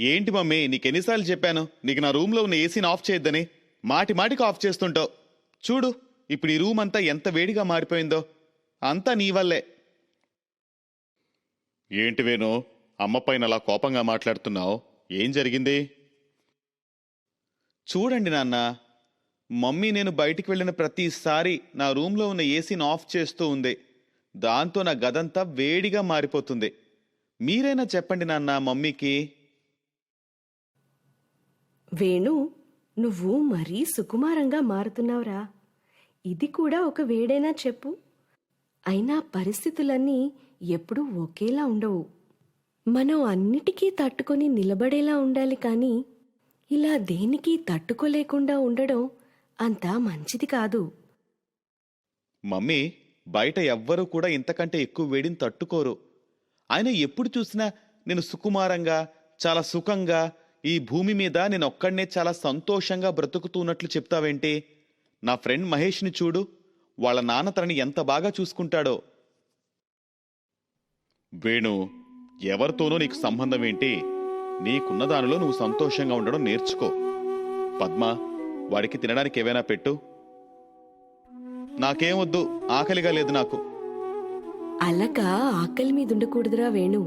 ఏంటి మమ్మీ నీకెన్నిసార్లు చెప్పాను? నీకు నా రూమ్లో ఉన్న ఏసీని ఆఫ్ చేయొద్దని. మాటి మాటికి ఆఫ్ చేస్తుంటావు. చూడు ఇప్పుడు ఈ రూమ్ అంతా ఎంత వేడిగా మారిపోయిందో. అంతా నీ వల్లే. ఏంటి వేణు అమ్మ పైన అలా కోపంగా మాట్లాడుతున్నావు? ఏం జరిగింది? చూడండి నాన్న మమ్మీ నేను బయటికి వెళ్ళిన ప్రతిసారి నా రూమ్లో ఉన్న ఏసీని ఆఫ్ చేస్తూ ఉంది. దాంతో నా గదంతా వేడిగా మారిపోతుంది. మీరైనా చెప్పండి నాన్న మమ్మీకి. వేణు నువ్వు మరీ సుకుమారంగా మారుతున్నావురా. ఇది కూడా ఒక వేడైనా చెప్పు. అయినా పరిస్థితులన్నీ ఎప్పుడూ ఒకేలా ఉండవు. మనం అన్నిటికీ తట్టుకొని నిలబడేలా ఉండాలి కానీ ఇలా దేనికి తట్టుకోలేకుండా ఉండడం అంత మంచిది కాదు. మమ్మీ బయట ఎవ్వరూ కూడా ఇంతకంటే ఎక్కువ వేడిని తట్టుకోరు. ఆయన ఎప్పుడు చూసినా నేను సుకుమారంగా చాలా సుఖంగా ఈ భూమి మీద నేను ఒక్కడనే చాలా సంతోషంగా బ్రతుకుతున్నట్లు చెప్తావేంటి నా ఫ్రెండ్ మహేష్ని చూడు వాళ్ళ నాన్న తనని ఎంత బాగా చూసుకుంటాడో. వేణు ఎవరితోనో నీకు సంబంధం ఏంటి నీకున్న దానిలో నువ్వు సంతోషంగా ఉండడం నేర్చుకో. పద్మ వాడికి తినడానికి ఏవైనా పెట్టు. నాకేం వద్దు ఆకలిగా లేదు నాకు. అలక ఆకలి మీద ఉండకూడదురా వేణు.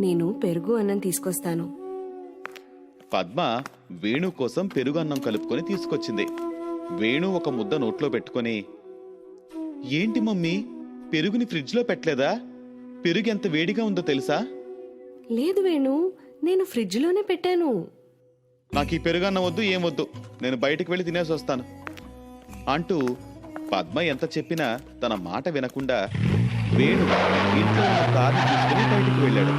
నేను పెరుగు అన్నం తీసుకొస్తాను. పద్మ వేణు కోసం పెరుగు అన్నం కలుపుకొని తీసుకొచ్చింది. వేణు ఒక ముద్ద నోట్లో పెట్టుకొని ఏంటి మమ్మీ పెరుగుని ఫ్రిడ్జ్లో పెట్టలేదా? పెరుగు ఎంత వేడిగా ఉందో తెలుసా? లేదు వేణు నేను ఫ్రిడ్జ్లోనే పెట్టాను. నాకు ఈ పెరుగు అన్నం వద్దు ఏం వద్దు నేను బయటికి వెళ్ళి తినేసి వస్తాను. అంటూ పద్మ ఎంత చెప్పినా తన మాట వినకుండా వేణు ఇంట్లో కార్ని తీసుకుని బయటికి వెళ్ళాడు.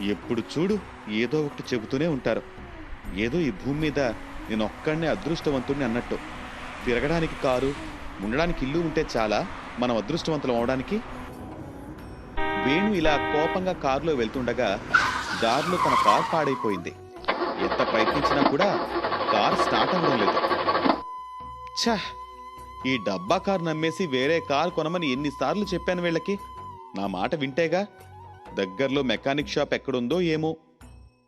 ఎప్పుడు చూడు ఏదో ఒకటి చెబుతూనే ఉంటారు. ఏదో ఈ భూమి మీద నేను ఒక్కడనే అదృష్టవంతుడిని అన్నట్టు. తిరగడానికి కారు ఉండడానికి ఇల్లు ఉంటే చాలా మనం అదృష్టవంతులం అవడానికి. వేణు ఇలా కోపంగా కారులో వెళ్తుండగా దారిలో తన కారు పాడైపోయింది. ఎంత ప్రయత్నించినా కూడా కార్ స్టార్ట్ అవ్వడం లేదు. ఛ! ఈ డబ్బా కారు నమ్మేసి వేరే కారు కొనమని ఎన్నిసార్లు చెప్పాను వీళ్ళకి. నా మాట వింటేగా దగ్గరలో మెకానిక్ షాప్ ఎక్కడుందో ఏమో.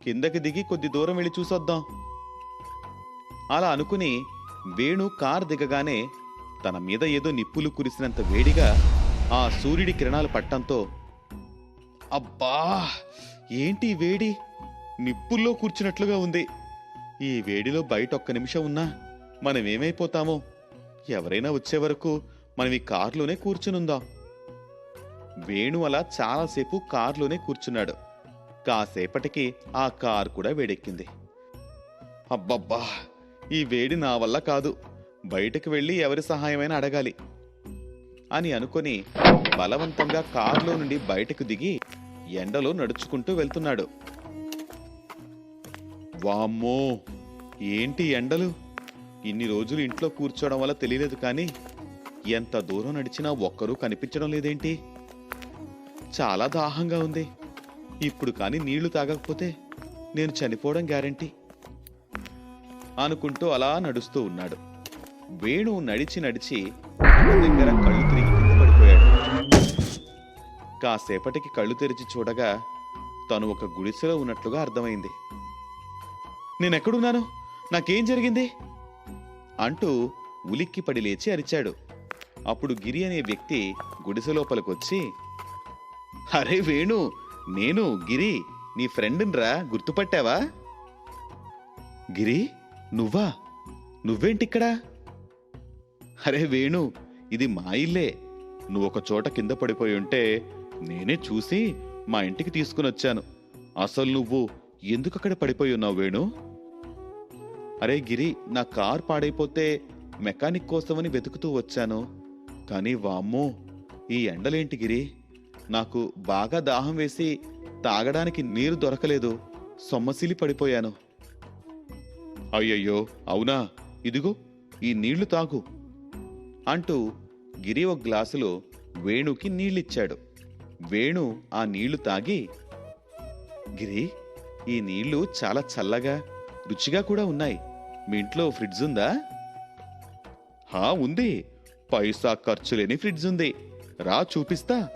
కిందకి దిగి కొద్ది దూరం వెళ్ళి చూసొద్దాం. అలా అనుకుని వేణు కార్ దిగగానే తన మీద ఏదో నిప్పులు కురిసినంత వేడిగా ఆ సూర్యుడి కిరణాలు పట్టంతో అబ్బా ఏంటి వేడి? నిప్పుల్లో కూర్చున్నట్లుగా ఉంది. ఈ వేడిలో బయట ఒక్క నిమిషం ఉన్నా మనం ఏమైపోతామో ఎవరైనా వచ్చే వరకు మనం ఈ కారులోనే కూర్చునుందాం. వేణు అలా చాలాసేపు కారులోనే కూర్చున్నాడు. కాసేపటికి ఆ కారు కూడా వేడెక్కింది. అబ్బబ్బా! ఈ వేడి నా వల్ల కాదు. బయటకు వెళ్ళి ఎవరి సహాయమైనా అడగాలి. అని అనుకొని బలవంతంగా కారులో నుండి బయటకు దిగి ఎండలో నడుచుకుంటూ వెళ్తున్నాడు. వామ్మో! ఏంటి ఎండలు? ఇన్ని రోజులు ఇంట్లో కూర్చోవడం వల్ల తెలియలేదు కానీ ఎంత దూరం నడిచినా ఒక్కరూ కనిపించడం లేదేంటి? చాలా దాహంగా ఉంది. ఇప్పుడు కానీ నీళ్ళు తాగకపోతే నేను చనిపోవడం గ్యారంటీ. అనుకుంటూ అలా నడుస్తూ ఉన్నాడు. వేణు నడిచి నడిచి దగ్గర కళ్ళు తిరిగి కింద పడిపోయాడు. కాసేపటికి కళ్ళు తెరిచి చూడగా తను ఒక గుడిసెలో ఉన్నట్లుగా అర్థమైంది. నేనెక్కడున్నాను? నాకేం జరిగింది? అంటూ ఉలిక్కిపడి లేచి అరిచాడు. అప్పుడు గిరి అనే వ్యక్తి గుడిసె లోపలికొచ్చి అరే వేణు నేను గిరి నీ ఫ్రెండ్రా గుర్తుపట్టావా? గిరి నువ్వా? నువ్వేంటిక్కడా? అరే వేణు ఇది మా ఇల్లే. నువ్వు ఒక చోట కింద పడిపోయి ఉంటే నేనే చూసి మా ఇంటికి తీసుకుని వచ్చాను అసలు నువ్వు ఎందుకు అక్కడ పడిపోయి ఉన్నావు వేణు? అరే గిరి నా కార్ పాడైపోతే మెకానిక్ కోసమని వెతుకుతూ వచ్చాను. కానీ వామ్మో ఈ ఎండలేంటి గిరి? నాకు బాగా దాహం వేసి తాగడానికి నీరు దొరకలేదు. సొమ్మసిలి పడిపోయాను. అయ్యయ్యో అవునా? ఇదిగో ఈ నీళ్ళు తాగు అంటూ గిరి ఒక గ్లాసులో వేణుకి నీళ్ళిచ్చాడు. వేణు ఆ నీళ్ళు తాగి గిరి ఈ నీళ్ళు చాలా చల్లగా రుచిగా కూడా ఉన్నాయి. మీ ఇంట్లో ఫ్రిడ్జ్ ఉందా? హా ఉంది. పైసా ఖర్చు లేని ఫ్రిడ్జ్ ఉంది. రా చూపిస్తా.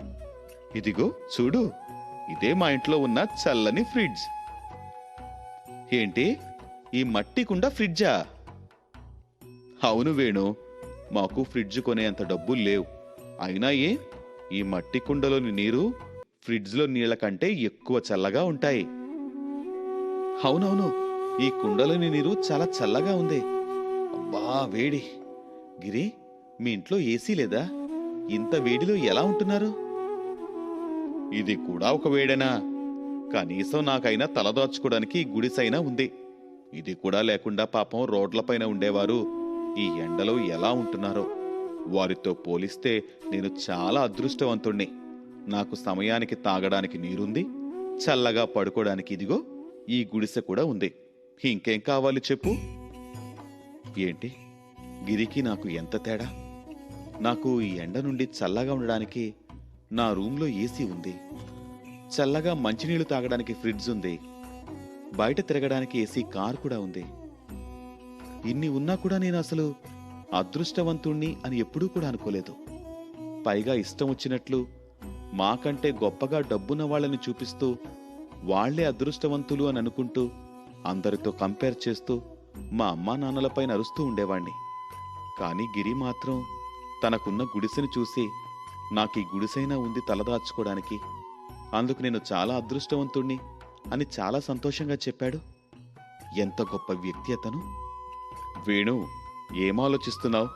ఇదిగో చూడు. ఇదే మా ఇంట్లో ఉన్న చల్లని ఫ్రిడ్జ్. ఏంటి? ఈ మట్టి కుండ ఫ్రిడ్జా? అవును వేణు మాకు ఫ్రిడ్జ్ కొనేంత డబ్బులు లేవు. అయినా ఏ ఈ మట్టి కుండలోని నీరు ఫ్రిడ్జ్లో నీళ్ళ కంటే ఎక్కువ చల్లగా ఉంటాయి. అవునవును ఈ కుండలోని నీరు చాలా చల్లగా ఉంది. అబ్బా వేడి. గిరి మీ ఇంట్లో ఏసీ లేదా? ఇంత వేడిలో ఎలా ఉంటున్నారు? ఇది కూడా ఒక వేడేనా? కనీసం నాకైనా తలదాచుకోవడానికి గుడిసైనా ఉంది. ఇది కూడా లేకుండా పాపం రోడ్లపైన ఉండేవారు. ఈ ఎండలో ఎలా ఉంటున్నారో. వారితో పోలిస్తే నేను చాలా అదృష్టవంతుణ్ణి. నాకు సమయానికి తాగడానికి నీరుంది. చల్లగా పడుకోవడానికి ఇదిగో ఈ గుడిసె కూడా ఉంది. ఇంకేం కావాలి చెప్పు? ఏంటి? గిరికి నాకు ఎంత తేడా? నాకు ఈ ఎండ నుండి చల్లగా ఉండడానికి నా రూమ్లో ఏసీ ఉంది. చల్లగా మంచినీళ్ళు తాగడానికి ఫ్రిడ్జ్ ఉంది. బయట తిరగడానికి ఏసీ కార్ కూడా ఉంది. ఇన్ని ఉన్నా కూడా నేను అసలు అదృష్టవంతుణ్ణి అని ఎప్పుడూ కూడా అనుకోలేదు. పైగా ఇష్టం వచ్చినట్లు మాకంటే గొప్పగా డబ్బున్న వాళ్ళని చూపిస్తూ వాళ్ళే అదృష్టవంతులు అని అనుకుంటూ అందరితో కంపేర్ చేస్తూ మా అమ్మా నాన్నలపై నరుస్తూ ఉండేవాణ్ణి. కానీ గిరి మాత్రం తనకున్న గుడిసెను చూసి నాకు ఈ గుడిసైనా ఉంది తలదాచుకోవడానికి అందుకు నేను చాలా అదృష్టవంతుణ్ణి అని చాలా సంతోషంగా చెప్పాడు. ఎంత గొప్ప వ్యక్తి అతను. వేణు ఏం ఆలోచిస్తున్నావు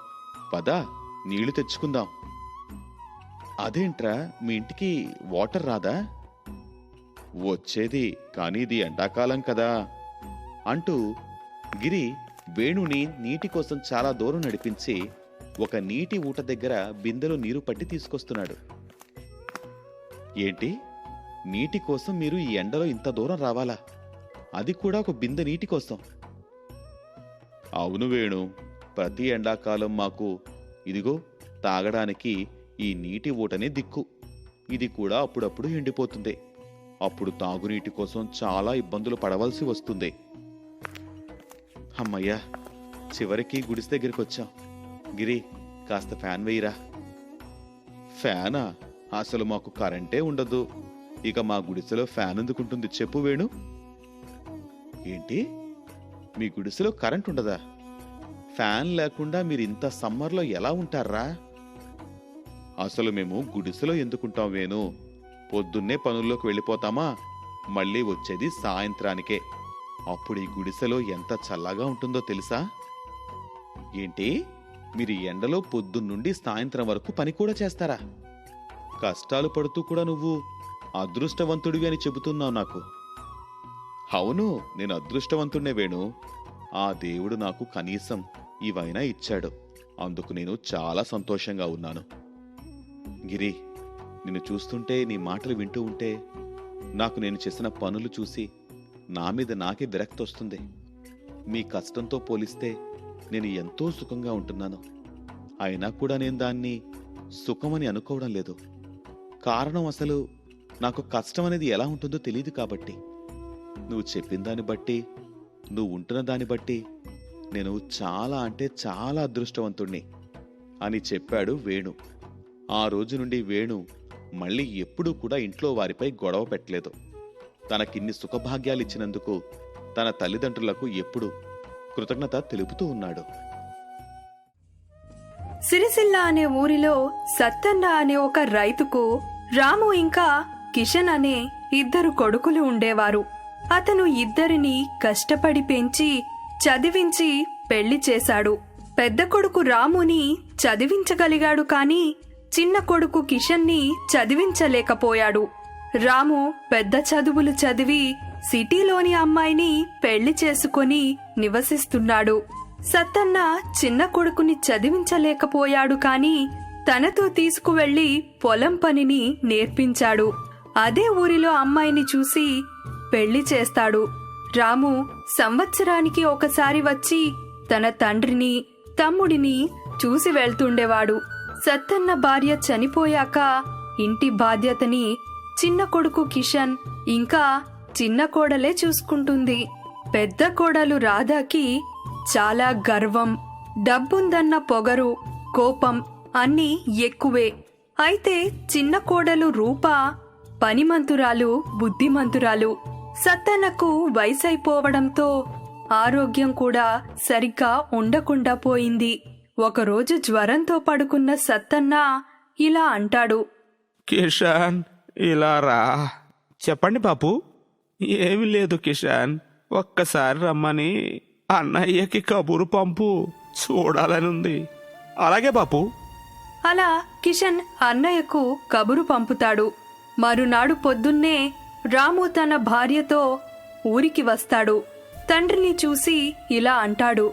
పద నీళ్ళు తెచ్చుకుందాం. అదేంట్రా మీ ఇంటికి వాటర్ రాదా? వచ్చేది కానీ ఇది ఎండాకాలం కదా అంటూ గిరి వేణుని నీటి కోసం చాలా దూరం నడిపించి ఒక నీటి ఊట దగ్గర బిందెలో నీరు పట్టి తీసుకొస్తున్నాడు. ఏంటి? నీటి కోసం మీరు ఈ ఎండలో ఇంత దూరం రావాలా? అది కూడా ఒక బిందె నీటి కోసం. అవును వేణు ప్రతి ఎండాకాలం మాకు ఇదిగో తాగడానికి ఈ నీటి ఊటనే దిక్కు. ఇది కూడా అప్పుడప్పుడు ఎండిపోతుంది. అప్పుడు తాగునీటి కోసం చాలా ఇబ్బందులు పడవలసి వస్తుంది. అమ్మయ్యా చివరికి గుడిసె దగ్గరికి వచ్చాం గిరి కాస్త ఫ్యాన్ వేయిరా. ఫ్యానా? అసలు మాకు కరెంటే ఉండదు. ఇక మా గుడిసెలో ఫ్యాన్ ఎందుకుంటుంది చెప్పు వేణు. ఏంటి? మీ గుడిసెలో కరెంట్ ఉండదా? ఫ్యాన్ లేకుండా మీరు ఇంత సమ్మర్లో ఎలా ఉంటారా? అసలు మేము గుడిసెలో ఎందుకుంటాం వేణు? పొద్దున్నే పనుల్లోకి వెళ్ళిపోతామా? మళ్ళీ వచ్చేది సాయంత్రానికే. అప్పుడు ఈ గుడిసెలో ఎంత చల్లగా ఉంటుందో తెలుసా? ఏంటి? మీరు ఈ ఎండలో పొద్దున్నుండి సాయంత్రం వరకు పని కూడా చేస్తారా? కష్టాలు పడుతూ కూడా నువ్వు అదృష్టవంతుడివి అని చెబుతున్నావు నాకు. అవును నేను అదృష్టవంతుణ్ణే వేణు. ఆ దేవుడు నాకు కనీసం ఇవైనా ఇచ్చాడు. అందుకు నేను చాలా సంతోషంగా ఉన్నాను. గిరి నిన్ను చూస్తుంటే నీ మాటలు వింటూ ఉంటే నాకు నేను చేసిన పనులు చూసి నా మీద నాకే విరక్తి వస్తుంది. మీ కష్టంతో పోలిస్తే నేను ఎంతో సుఖంగా ఉంటున్నాను. అయినా కూడా నేను దాన్ని సుఖమని అనుకోవడం లేదు. కారణం అసలు నాకు కష్టం అనేది ఎలా ఉంటుందో తెలియదు కాబట్టి. నువ్వు చెప్పిన దాన్ని బట్టి నువ్వు ఉంటున్న దాన్ని బట్టి నేను చాలా అంటే చాలా అదృష్టవంతుణ్ణి అని చెప్పాడు వేణు. ఆ రోజు నుండి వేణు మళ్ళీ ఎప్పుడూ కూడా ఇంట్లో వారిపై గొడవ పెట్టలేదు. తనకిన్ని సుఖభాగ్యాలు ఇచ్చినందుకు తన తల్లిదండ్రులకు ఎప్పుడు కృతజ్ఞత తెలుపుతూ ఉన్నాడు. సిరిసిల్ల అనే ఊరిలో సత్తన్న అనే ఒక రైతుకు రాము ఇంకా కిషన్ అనే ఇద్దరు కొడుకులు ఉండేవారు. అతను ఇద్దరిని కష్టపడి పెంచి చదివించి పెళ్ళి చేశాడు. పెద్ద కొడుకు రాముని చదివించగలిగాడు కాని చిన్న కొడుకు కిషన్ని చదివించలేకపోయాడు. రాము పెద్ద చదువులు చదివి సిటీలోని అమ్మాయిని పెళ్ళి చేసుకొని నివసిస్తున్నాడు. సత్తన్న చిన్న కొడుకుని చదివించలేకపోయాడు కాని తనతో తీసుకువెళ్ళి పొలం పనిని నేర్పించాడు. అదే ఊరిలో అమ్మాయిని చూసి పెళ్ళి చేస్తాడు. రాము సంవత్సరానికి ఒకసారి వచ్చి తన తండ్రిని తమ్ముడిని చూసి వెళ్తుండేవాడు. సత్తన్న భార్య చనిపోయాక ఇంటి బాధ్యతని చిన్న కొడుకు కిషన్ ఇంకా చిన్న కోడలే చూసుకుంటుంది. పెద్ద కోడలు రాధాకి చాలా గర్వం డబ్బుందన్న పొగరు కోపం అన్నీ ఎక్కువే. అయితే చిన్న కోడలు రూప పనిమంతురాలు బుద్ధిమంతురాలు సత్తన్నకు వయసైపోవడంతో ఆరోగ్యం కూడా సరిగ్గా ఉండకుండా పోయింది. ఒకరోజు జ్వరంతో పడుకున్న సత్తన్న ఇలా అంటాడు. కిషాన్ ఇలా రా. చెప్పండి బాపు. ఏమి లేదు కిషాన్. ఒక్కసారి రమ్మని అన్నయ్యకి కబురు పంపు. చూడాలని ఉంది. అలాగే బాపు. అలా కిషన్ అన్నయ్యకు కబురు పంపుతాడు. మరునాడు పొద్దున్నే రాము తన భార్యతో ఊరికి వస్తాడు. తండ్రిని చూసి ఇలా అంటాడు.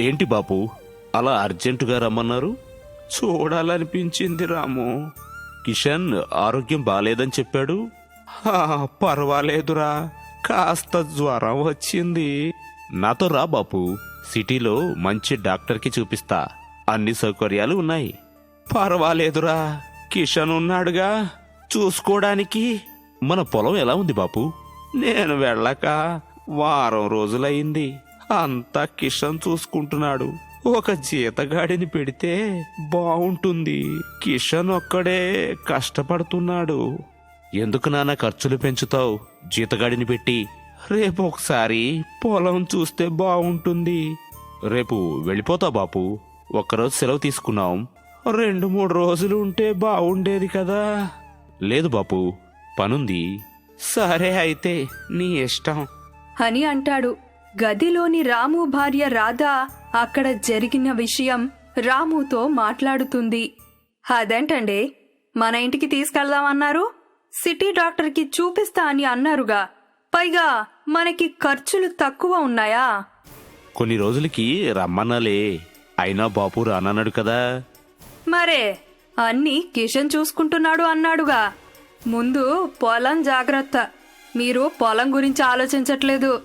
ఏంటి బాపు? అలా అర్జెంటుగా రమ్మన్నారు? చూడాలనిపించింది రాము. కిషన్ ఆరోగ్యం బాలేదని చెప్పాడు? "హా, పర్వాలేదురా. కాస్త జ్వరం వచ్చింది. నాతో రా బాపు. సిటీలో మంచి డాక్టర్కి చూపిస్తా. అన్ని సౌకర్యాలు ఉన్నాయి. పర్వాలేదురా. కిషన్ ఉన్నాడుగా. చూసుకోవడానికి మన పొలం ఎలా ఉంది బాపు? నేను వెళ్ళక వారం రోజులయింది అంతా కిషన్ చూసుకుంటున్నాడు. ఒక జీతగాడిని పెడితే బావుంటుంది. కిషన్ ఒక్కడే కష్టపడుతున్నాడు. ఎందుకు నాన్న ఖర్చులు పెంచుతావు? జీతగాడిని పెట్టి. రేపు ఒకసారి పొలం చూస్తే బాగుంటుంది రేపు వెళ్ళిపోతావు బాపు. ఒక్కరోజు సెలవు తీసుకున్నాం. రెండు మూడు రోజులు ఉంటే బాగుండేది కదా. లేదు బాపు పనుంది. సరే అయితే నీ ఇష్టం. అని అంటాడు. గదిలోని రాము భార్య రాధ అక్కడ జరిగిన విషయం రాముతో మాట్లాడుతుంది. అదేంటండి? మన ఇంటికి తీసుకెళ్దామన్నారు? సిటీ డాక్టర్కి చూపిస్తా అని అన్నారుగా. పైగా మనకి ఖర్చులు తక్కువ ఉన్నాయా? కొన్ని రోజులకి రమ్మన్నాలే అయినా బాపు రానన్నాడు కదా. మరే అన్నీ కిషన్ చూసుకుంటున్నాడు అన్నాడుగా. ముందు పొలం జాగ్రత్త. మీరు పొలం గురించి ఆలోచించట్లేదు.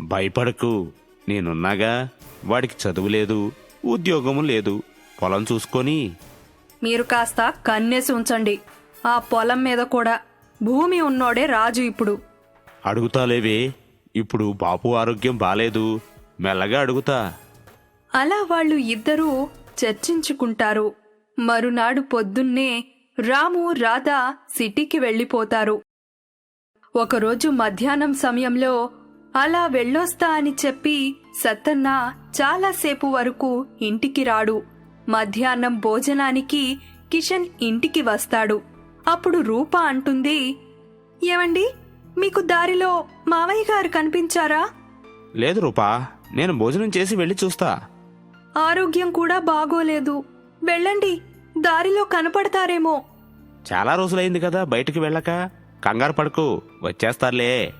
భయపడకు. నేనున్నాగా. వాడికి చదువు లేదు ఉద్యోగము లేదు. పొలం చూసుకొని. మీరు కాస్త కన్నేసి ఉంచండి. ఆ పొలం మీద కూడా భూమి ఉన్నోడే రాజు ఇప్పుడు. అడుగుతాలేవే ఇప్పుడు బాపు ఆరోగ్యం బాలేదు మెల్లగా అడుగుతా. అలా వాళ్ళు ఇద్దరూ చర్చించుకుంటారు. మరునాడు పొద్దున్నే రాము రాధ సిటీకి వెళ్ళిపోతారు. ఒకరోజు మధ్యాహ్నం సమయంలో అలా వెళ్ళొస్తా అని చెప్పి సత్తన్న చాలాసేపు వరకు ఇంటికి రాడు. మధ్యాహ్నం భోజనానికి కిషన్ ఇంటికి వస్తాడు. అప్పుడు రూప అంటుంది ఏమండి? మీకు దారిలో మావయ్య గారు కనిపించారా? లేదు రూపా నేను భోజనం చేసి వెళ్ళి చూస్తా. ఆరోగ్యం కూడా బాగోలేదు. వెళ్ళండి దారిలో కనపడతారేమో. చాలా రోజులైంది కదా బయటికి వెళ్ళక. కంగారు పడుకు వచ్చేస్తారులే.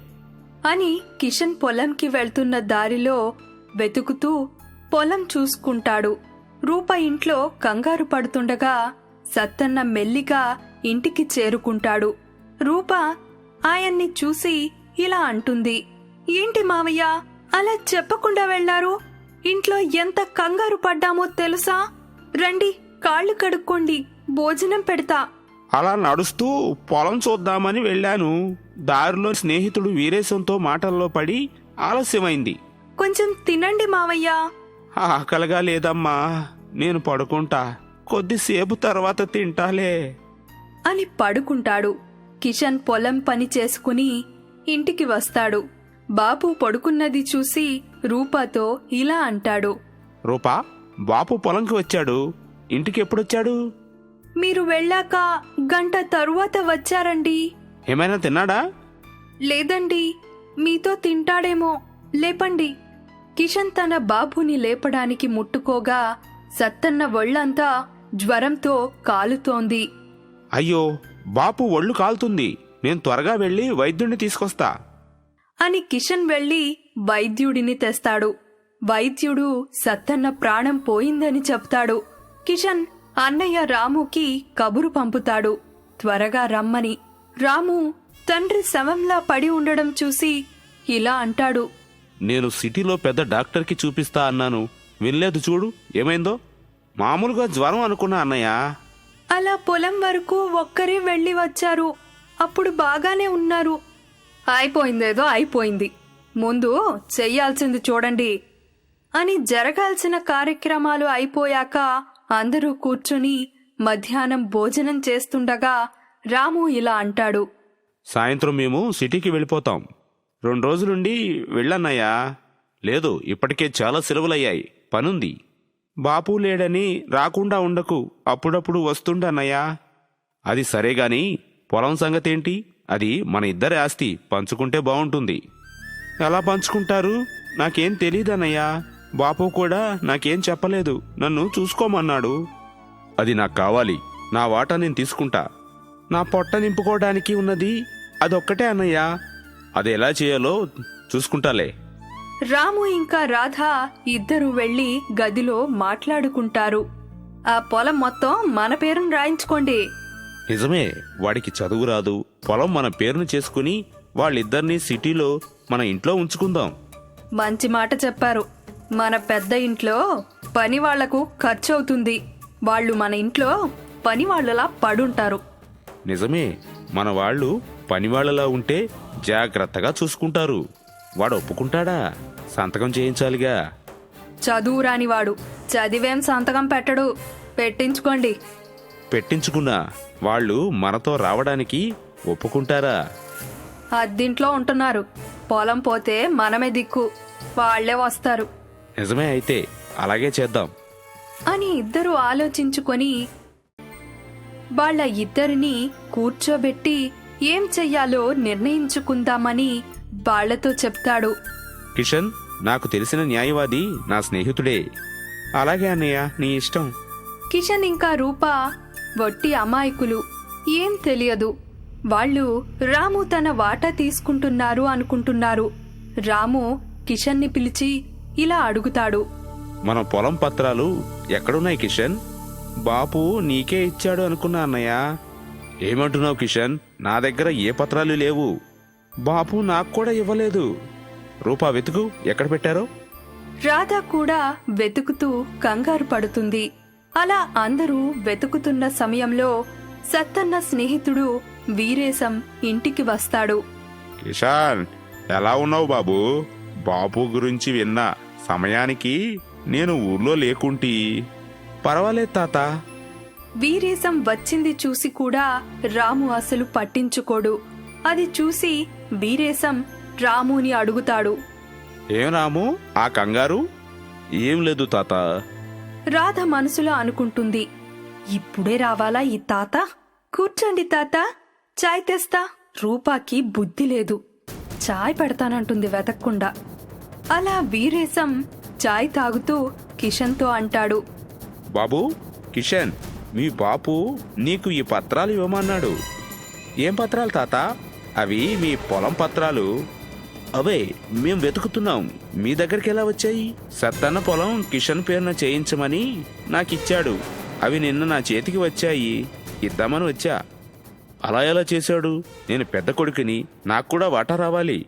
అని కిషన్ పొలంకి వెళ్తున్న దారిలో వెతుకుతూ పొలం చూసుకుంటాడు. రూప ఇంట్లో కంగారు పడుతుండగా సత్తన్న మెల్లిగా ఇంటికి చేరుకుంటాడు. రూప ఆయన్ని చూసి ఇలా అంటుంది. ఏంటి మావయ్య అలా చెప్పకుండా వెళ్ళారు ఇంట్లో ఎంత కంగారు పడ్డామో తెలుసా? రండి కాళ్ళు కడుక్కోండి భోజనం పెడతా. అలా నడుస్తూ పొలం చూద్దామని వెళ్ళాను. దారిలో స్నేహితుడు వీరేశంతో మాటల్లో పడి ఆలస్యమైంది. కొంచెం తినండి మావయ్య. ఆకలిగా లేదమ్మా నేను పడుకుంటా. కొద్దిసేపు తర్వాత తింటాలే. అని పడుకుంటాడు. కిషన్ పొలం పని చేసుకుని ఇంటికి వస్తాడు. బాబు పడుకున్నది చూసి రూపాతో ఇలా అంటాడు. రూపా బాపు పొలంకి వచ్చాడు. ఇంటికి ఎప్పుడొచ్చాడు మీరు వెళ్ళాక గంట తరువాత వచ్చారండి. ఏమైనా తిన్నాడా? లేదండి. మీతో తింటాడేమో. లేపండి. కిషన్ తన బాబుని లేపడానికి ముట్టుకోగా సత్తన్న ఒళ్ళంతా జ్వరంతో కాలుతోంది. అయ్యో బాపు ఒళ్ళు కాలుతుంది. నేను త్వరగా వెళ్ళి వైద్యుణ్ణి తీసుకొస్తా. అని కిషన్ వెళ్ళి వైద్యుడిని తెస్తాడు. వైద్యుడు సత్తన్న ప్రాణం పోయిందని చెప్తాడు. కిషన్ అన్నయ్య రాముకి కబురు పంపుతాడు. త్వరగా రమ్మని. రాము తండ్రి శవంలా పడి ఉండడం చూసి ఇలా అంటాడు. నేను సిటీలో పెద్ద డాక్టర్కి చూపిస్తా అన్నాను. వినలేదు చూడు ఏమైందో? మామూలుగా జ్వరం అనుకున్నా అన్నయ్య. అలా పొలం వరకు ఒక్కరే వెళ్ళి వచ్చారు. అప్పుడు బాగానే ఉన్నారు. అయిపోయిందేదో అయిపోయింది. ముందు చెయ్యాల్సింది చూడండి అని జరగాల్సిన కార్యక్రమాలు అయిపోయాక అందరూ కూర్చుని మధ్యాహ్నం భోజనం చేస్తుండగా రాము ఇలా అంటాడు. సాయంత్రం మేము సిటీకి వెళ్ళిపోతాం. రెండు రోజులుండి వెళ్ళన్నయ్యా. లేదు ఇప్పటికే చాలా సెలవులయ్యాయి. పనుంది. బాపు లేడని రాకుండా ఉండకు అప్పుడప్పుడు వస్తుండన్నయ్యా. అది సరేగాని పొలం సంగతేంటి? అది మన ఇద్దరి ఆస్తి పంచుకుంటే బాగుంటుంది ఎలా పంచుకుంటారు? నాకేం తెలియదన్నయ్యా బాపు కూడా నాకేం చెప్పలేదు నన్ను చూసుకోమన్నాడు. అది నాకు కావాలి నా వాటా నేను తీసుకుంటా. నా పొట్ట నింపుకోవడానికి ఉన్నది అదొక్కటే అన్నయ్యా. అది ఎలా చేయాలో చూసుకుంటాలే. రాము ఇంకా రాధ ఇద్దరు వెళ్ళి గదిలో మాట్లాడుకుంటారు. ఆ పొలం మొత్తం మన పేరును రాయించుకోండి. నిజమే వాడికి చదువు రాదు. పొలం మన పేరును చేసుకుని వాళ్ళిద్దరినీ సిటీలో మన ఇంట్లో ఉంచుకుందాం. మంచి మాట చెప్పారు. మన పెద్ద ఇంట్లో పని వాళ్ళకు ఖర్చు అవుతుంది. వాళ్ళు మన ఇంట్లో పని వాళ్ళలా పడుంటారు. నిజమే మన వాళ్ళు పనివాళ్ళలా ఉంటే జాగ్రత్తగా చూసుకుంటారు. వాడు ఒప్పుకుంటాడా? సంతకం చేయించాలిగా. చదువు రానివాడు. చదివేం సంతకం పెట్టడు. పెట్టించుకోండి. పెట్టించుకున్నా వాళ్ళు మనతో రావడానికి ఒప్పుకుంటారా? అద్దింట్లో ఉంటున్నారు. పొలం పోతే మనమే దిక్కు. వాళ్ళే వస్తారు. నిజమే అయితే అలాగే చేద్దాం. అని ఇద్దరు ఆలోచించుకొని వాళ్ళ ఇద్దరిని కూర్చోబెట్టి ఏం చెయ్యాలో నిర్ణయించుకుందామని వాళ్ళతో చెప్తాడు. కిషన్ నాకు తెలిసిన న్యాయవాది నా స్నేహితుడే. అలాగే అన్నయ్య నీ ఇష్టం. కిషన్ ఇంకా రూప వట్టి అమాయకులు. ఏం తెలియదు. వాళ్ళు రాము తన వాటా తీసుకుంటున్నారు అనుకుంటున్నారు. రాము కిషన్ని పిలిచి ఇలా అడుగుతాడు. మన పొలం పత్రాలు ఎక్కడున్నాయి కిషన్? బాపు నీకే ఇచ్చాడు అనుకున్నా అన్నయ్య. ఏమంటున్నావు కిషన్? నా దగ్గర ఏ పత్రాలు లేవు. బాపు నాకు కూడా ఇవ్వలేదు. రూపా వెతుకు ఎక్కడ పెట్టారో? రాధ కూడా వెతుకుతూ కంగారు పడుతుంది. అలా అందరూ వెతుకుతున్న సమయంలో సత్తన్న స్నేహితుడు వీరేశం ఇంటికి వస్తాడు. కిషాన్ ఎలా ఉన్నావు బాబు? బాపు గురించి విన్నా సమయానికి నేను ఊర్లో లేకుంటి. పర్వాలేదు తాత. వీరేశం వచ్చింది చూసి కూడా రాము అసలు పట్టించుకోడు. అది చూసి వీరేశం రాముని అడుగుతాడు. ఏం రాము? ఆ కంగారు? ఏం లేదు తాత. రాధ మనసులో అనుకుంటుంది. ఇప్పుడే రావాలా ఈ తాత? కూర్చోండి తాత. చాయ్ తెస్తా. రూపాకి బుద్ధి లేదు. చాయ్ పెడతానంటుంది వెతక్కుండా. అలా వీరేశం చాయ్ తాగుతూ కిషన్తో అంటాడు. బాబు కిషన్ మీ బాపు నీకు ఈ పత్రాలు ఇవ్వమన్నాడు. ఏం పత్రాలు తాత? అవి మీ పొలం పత్రాలు. అవే మేం వెతుకుతున్నాం. మీ దగ్గరికి ఎలా వచ్చాయి? సత్తన్న పొలం కిషన్ పేరున చేయించమని నాకిచ్చాడు. అవి నిన్న నా చేతికి వచ్చాయి. ఇద్దామని వచ్చా. అలా ఎలా చేశాడు? నేను పెద్ద కొడుకుని నాకు కూడా వాటా రావాలి.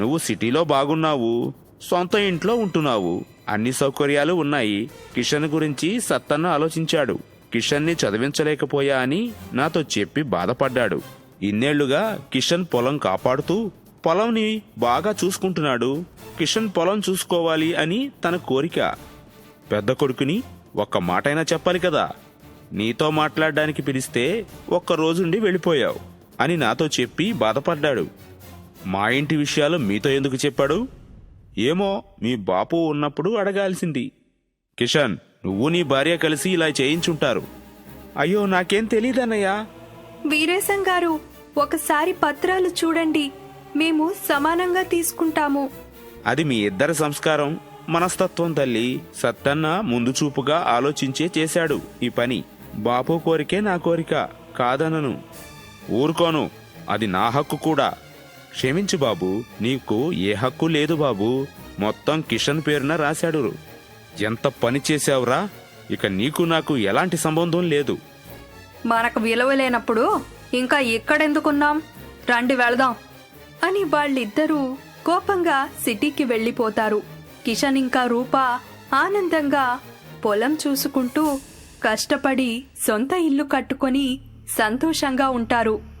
నువ్వు సిటీలో బాగున్నావు సొంత ఇంట్లో ఉంటున్నావు. అన్ని సౌకర్యాలు ఉన్నాయి. కిషన్ గురించి సత్తన్న ఆలోచించాడు. కిషన్ని చదివించలేకపోయా అని నాతో చెప్పి బాధపడ్డాడు. ఇన్నేళ్ళుగా కిషన్ పొలం కాపాడుతూ పొలంని బాగా చూసుకుంటున్నాడు. కిషన్ పొలం చూసుకోవాలి అని తన కోరిక. పెద్ద కొడుకుని ఒక్క మాటైనా చెప్పాలి కదా. నీతో మాట్లాడడానికి పిలిస్తే ఒక్క రోజుండి వెళ్ళిపోయావు అని నాతో చెప్పి బాధపడ్డాడు. మా ఇంటి విషయాలు మీతో ఎందుకు చెప్పాడు? ఏమో మీ బాపు ఉన్నప్పుడు అడగాల్సింది. కిషన్ నువ్వు నీ భార్య కలిసి ఇలా చేయించుంటారు. అయ్యో నాకేం తెలియదన్నయ్యా వీరేశం గారు ఒకసారి పత్రాలు చూడండి. మేము సమానంగా తీసుకుంటాము. అది మీ ఇద్దరి సంస్కారం. మనస్తత్వం తల్లి సత్తన్న ముందు చూపుగా ఆలోచించే చేశాడు ఈ పని. బాపు కోరికే నా కోరిక కాదనను. ఊరుకోను అది నా హక్కు కూడా. క్షమించు బాబు నీకు ఏ హక్కు లేదు బాబు. మొత్తం కిషన్ పేరున రాశాడు ఎంత పని చేశావురా? ఇక నీకు నాకు ఎలాంటి సంబంధం లేదు. మనకు విలువ లేనప్పుడు ఇంకా ఇక్కడెందుకున్నాం? రండి వెళదాం. అని వాళ్ళిద్దరూ కోపంగా సిటీకి వెళ్ళిపోతారు. కిషన్ ఇంకా రూప ఆనందంగా పొలం చూసుకుంటూ కష్టపడి సొంత ఇల్లు కట్టుకొని సంతోషంగా ఉంటారు.